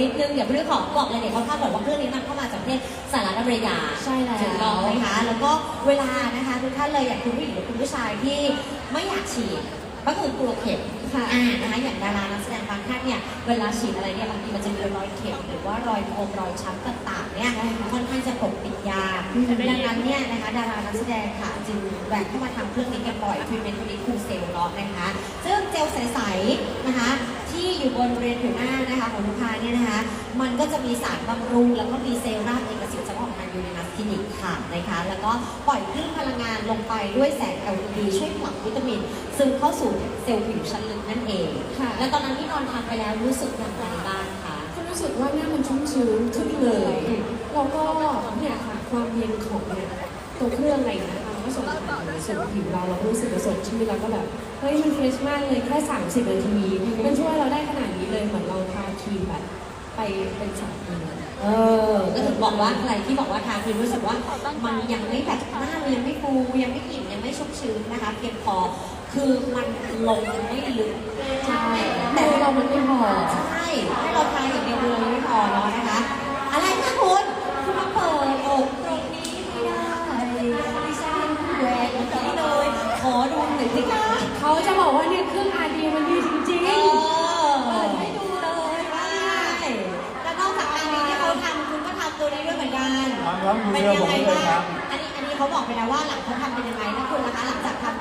นิดนึงเดี๋ยวเรื่องของบอกเลยเนี่ยเขาคาดบอกว่าเครื่องนี้นำเข้ามาจากประเทศสหรัฐอเมริกาใช่แล้ว ถูกต้องนะคะแล้วก็เวลานะคะทุกท่านเลยอย่างคุณผู้หญิงหรือคุณผู้ชายที่ไม่อยากฉีดก็คือกลัวเข็มค่ะ อ่านะคะอย่างดารานักแสดงบางท่านเนี่ยเวลาฉีดอะไรเนี่ยบางทีมันจะมีรอยเข็มหรือว่ารอยพรมรอยช้ำต่างๆเนี่ยค่อนข้างจะปกปิดยากอืม ดังนั้นเนี่ยนะคะดารานักแสดงค่ะจึงแหวกเข้ามาทำเครื่องนี้กันบ่อยคือเป็นตัวนี้คูลเซลล์เนาะนะคะซึ่งเจลใสๆนะคะที่อยู่บนบริเวณผิวหน้านะคะของ มันก็จะมีสารบำรุง แล้วก็มีเซรั่มเอกสิทธิ์เฉพาะของทางยูนินัสคลินิกค่ะนะคะ แล้วก็ปล่อยคลื่นพลังงานลงไปด้วยแสง LED ช่วยผลักวิตามิน ซึมเข้าสู่เซลล์ผิวชั้นลึกนั่นเอง ค่ะ และตอนนั้นที่นอนทานไปแล้วรู้สึกอย่างไรบ้างคะ ก็รู้สึกว่าหน้ามันชุ่มชื้นขึ้นเลยแล้วก็เนี่ยค่ะความเย็นของเนี่ยตัวเครื่องอะไรอย่างเงี้ยค่ะมันก็ส่งผ่านสู่ผิวเราเรารู้สึกว่าสดชื่นแล้วก็แบบเฮ้ยมันเฟรชมากเลยแค่ 30นาทีมันช่วยเราได้ขนาดนี้เลยเหมือนเราทาครีมแบบ ไปเป็นสามเดือนเออ ก็ถึงบอกว่าใครที่บอกว่าทานคือรู้สึกว่ามันยังไม่แบบหน้ามันยังไม่ฟูยังไม่อิ่มยังไม่ชุ่มชื้นนะคะ เพียงพอคือมันลงไม่ลึกใช่แต่แต่เรามันไม่พอใช่ให้เราทานอย่างเดียวเลยไม่พอเนาะนะคะ อะไรนะคุณ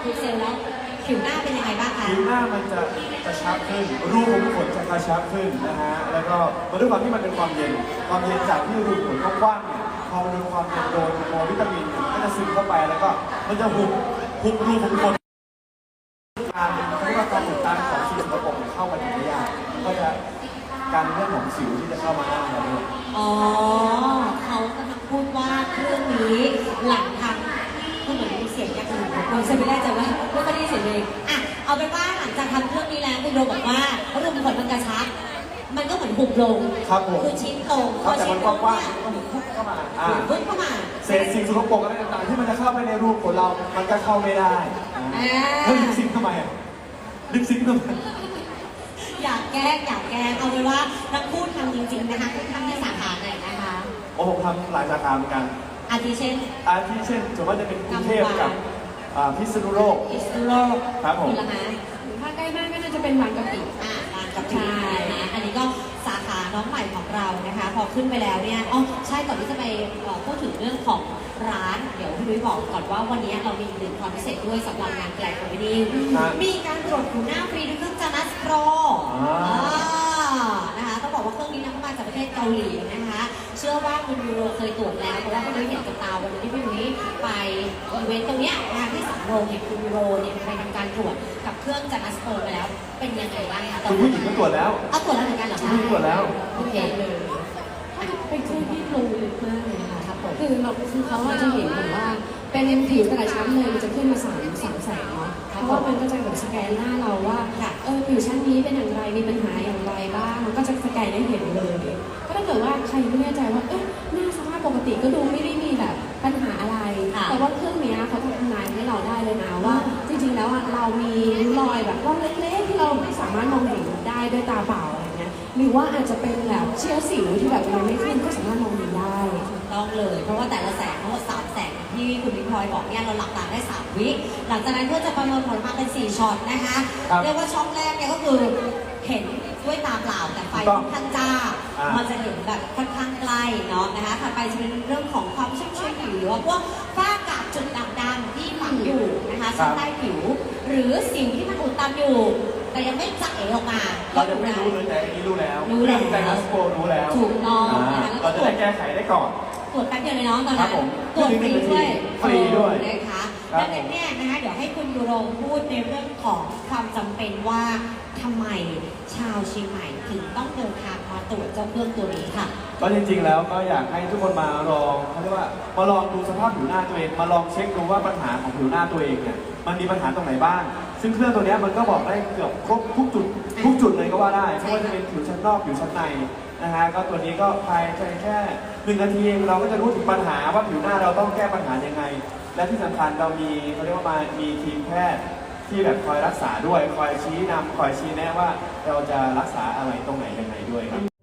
งจากทำคูเซลแล้วผิวหน้าเป็นยังไงบ้างคะ ผิวหน้ามันจะกระชับขึ้น รูขุมขนจะกระชับขึ้นนะฮะ แล้วก็มาด้วยความที่มันเป็นความเย็น ความเย็นจากที่รูขุมขนกว้างๆเนี่ยพอมันโดนความเย็นโดนโดนวิตามินเนี่ยมันก็จะซึมเข้าไปแล้วก็มันจะหุบหุบรูขุมขนการเขาเรียกว่าการอุดตันของสิ่งสกปรกเนี่ยเข้ามาถึงได้ยากก็จะการเรื่องของสิวที่จะเข้ามาหน้าเราด้วย อ๋อ เขากำลังพูดว่าเครื่องนี้หลังทำก็เหมือนมีเสียง อย่างอื่นเราจะไม่ได้ใจว่าไม่ค่อยได้ยินเสียงเลยอะเอาเป็นว่าหลังจากทำเครื่องนี้แล้วคุณโดบอกว่ารูขุมขนมันกระชับมันก็เหมือนหุบลงครับผมคือชิ้นโตพเขาอแต่ชิ้มันนโตกว้างเนี่ยๆมันก็หุบเข้ามาอ่าหุบเข้ามาเศษสิ่งสกปรกอะไรต่างๆที่มันจะเข้าไปในรูขุมขนเรา มันก็เข้าไม่ได้อ่าเฮ้ยลิปซิงค์ทำไมอะลิปซิงค์ทำไมอยากแก้อยากแก้เอาเป็นว่านักพูดทำจริงๆนะคะคุณทำที่สาขาไหนนะคะโอ้ผมทำหลายสาขาเหมือนกันอาทิเช่นอาทิเช่นส่วนมากจะเป็นกรุงเทพกับ อ่าพิษณุโลกอิสโลกครับผม ณละคะถ้าใกล้มากก็น่าจะเป็นบางกะปิ อ่าบางกับใช่นะคะอันนี้ก็สาขาน้องใหม่ของเรานะคะ พอขึ้นไปแล้วเนี่ยอ๋อใช่ก่อนที่จะไปเอ่อพูดถึงเรื่องของร้าน เดี๋ยวพี่นุ้ยบอกก่อนว่าวันนี้เรามีอีกหนึ่งความพิเศษด้วยสำหรับงานแกลคอมมิดี้ฮะมีการตรวจผิวหน้าฟรีด้วยเครื่องจานัสโปรอ่า นะคะต้องบอกว่าเครื่องนี้นำเข้ามาจากประเทศเกาหลีนะคะ เชื่อว่าคุณยูโรเคยตรวจแล้วเพราะว่าพี่นุ้ยเห็นกับตาวันที่พี่นุ้ยไป อีเวนต์ตรงเนี้ยนะคะที่สำโรงเนี่ยคุณยูโรเนี่ยไปทำการตรวจกับเครื่องจานัสโปรไปแล้ว เป็นยังไงบ้างคะตอนคุณผู้หญิงก็ตรวจแล้ว เอาตรวจแล้วเหมือนกันเหรอคุณคะผู้หญิงตรวจแล้ว โอเคเลยเป็นเครื่องที่ลงลึกมากเลยค่ะครับผมคือเราคือเขาอาจจะเห็นเหมือนว่า เป็นผิวแต่ละชั้นเลยมันจะขึ้นมาสามสามแสงเนาะเพราะว่ามันก็จะแบบสแกนหน้าเราว่าค่ะเออผิวชั้นนี้เป็นอย่างไรมีปัญหาอย่างไรบ้างมันก็จะสแกนได้เห็นเลยก็ถ้าเกิดว่าใครไม่แน่ใจว่าเอ๊ะหน้าสภาพปกติก็ดูไาไม่สามารถมองเห็นได้ด้วยตาเปล่าอะไรเงี้ยหรือว่าอาจจะเป็นแบบเชื้อสิวที่แบบเราไม่ขึ้นก็สามารถมองเห็นได้ ถูกต้องเลย เพราะว่าแต่ละแสงทั้งหมดสามแสงที่คุณพิงพลอยบอกเนี่ยเราหลับตาได้สามวิ หลังจากนั้นเพื่อจะประเมินผลมาเป็นสี่ช็อตนะคะ ครับเรียกว่าช็อตแรกเนี่ยก็คือเห็นด้วยตาเปล่าแต่ไฟถูกต้องค่อนข้างจ้า อ่ามั มันจะเห็นแบบค่อนข้างใกล้เนาะนะคะถัดไปจะเป็นเรื่องของความชุ่มชื้นผิวหรือว่าพวกฝ้ากระจุดด่างดำที่ฝังอยู่นะคะชั้นใต้ผิว หรือสิวที่มันอุดตันอยู่ แต่ยังไม่จ่ายออกมาเราจะไม่รู้เลยแต่อันนี้รู้แล้วรู้แล้วแต่ฮัสโปรู้แล้วถูกต้องอ่านะคะเราจะได้แก้ไขได้ก่อนตรวจแป๊บเดียวเลยเนาะตอนครันั้บนผมตรวจฟรีด้วยฟรีด้วยเออนะคะครับดังนั้นเนี่ยนะคะเดี๋ยวให้คุณยูโรพูดในเรื่องของความจำเป็นว่าทำไมชาวเชียงใหม่ถึงต้องเดินทางมาตรวจเจ้าเครื่องตัวนี้ค่ะ ก็จริงๆแล้วก็อยากให้ทุกคนมาลองเขาเรียกว่ามาลองดูสภาพผิวหน้าตัวเอง มาลองเช็คดูว่าปัญหาของผิวหน้าตัวเองเนี่ยมันมีปัญหาตรงไหนบ้าง ซึ่งเครื่องตัวนี้มันก็บอกได้เกือบครบทุกจุดทุกจุดเลยก็ว่าได้ไม่ว่าจะเป็นผิวชั้นนอกผิวชั้นในนะฮะก็ตัวนี้ก็ภายในแค่หนึ่งนาทีเองเราก็จะรู้ถึงปัญหาว่าผิวหน้าเราต้องแก้ปัญหายังไง และที่สำคัญเรามีเขาเรียกว่ามามีทีมแพทย์ที่แบบคอยรักษาด้วย คอยชี้นำคอยชี้แนะว่าเราจะรักษาอะไรตรงไหนยังไงด้วยครับ